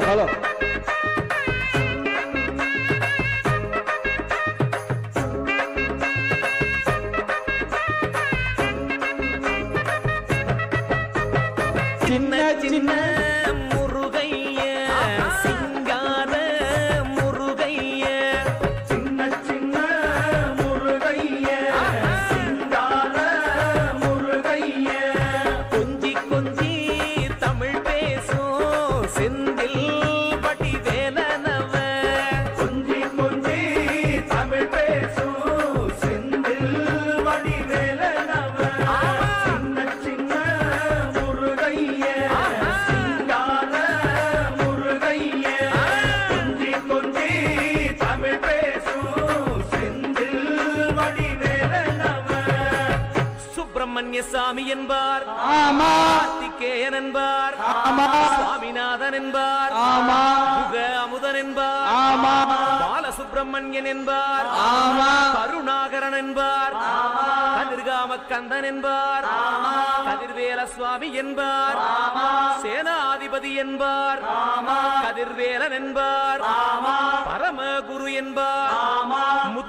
hello hello。சுப்பிரமணிய சாமி என்பார் கார்த்திகேயன் என்பார். சுவாமிநாதன் என்பார் முக அமுதன் என்பார் பாலசுப்பிரமணியன் என்பார் கருணாகரன் என்பார் கதிர்காம கந்தன் என்பார் கதிர்வேல சுவாமி என்பார் சேனாதிபதி என்பார் கதிர்வேலன் என்பார் பரமகுரு என்பார்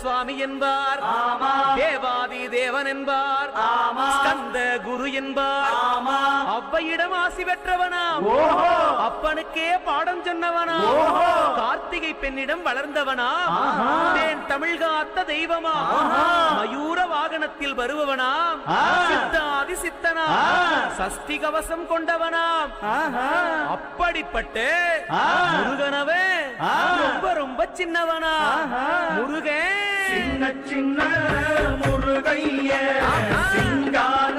சுவாமி என்பார். தேவாதி தேவன் என்பார். ஸ்கந்த குரு என்பார். அவ்வையிடம் ஆசி பெற்றவனாம். அப்பனுக்கே பாடம் சொன்னவனா கார்த்திகை பெண்ணிடம் வளர்ந்தவனா தேன் தமிழ் காத்த தெய்வமா மயூர வாகனத்தில் வருபவனாம். சித்தாதி சித்தனா சஷ்டி கவசம் கொண்டவனாம். அப்படிப்பட்ட முருகனவே ரொம்ப ரொம்ப சின்னவனா முருகன் சின்ன சின்ன முருகைய சிங்கார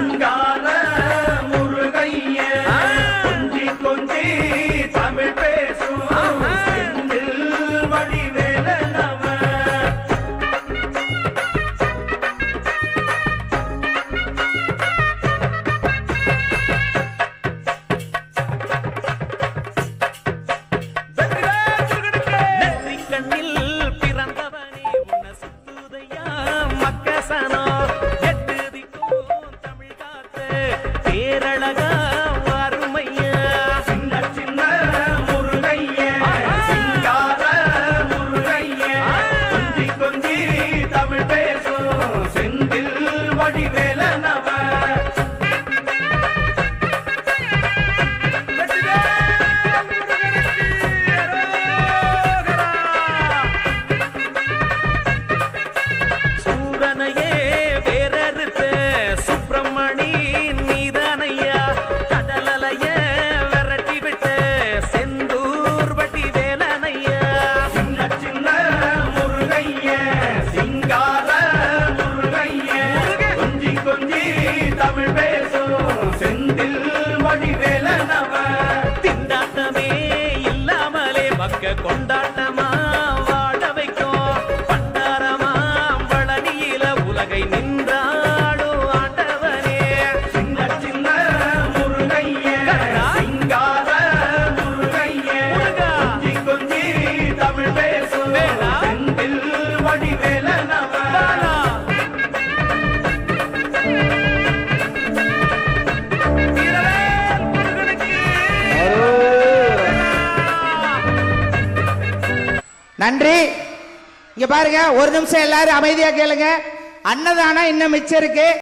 கொண்டாட்டமா நன்றி. இங்க பாருங்க ஒரு நிமிஷம் எல்லாரும் அமைதியா கேளுங்க. அன்னதானம் இன்னும் மிச்சம் இருக்கு.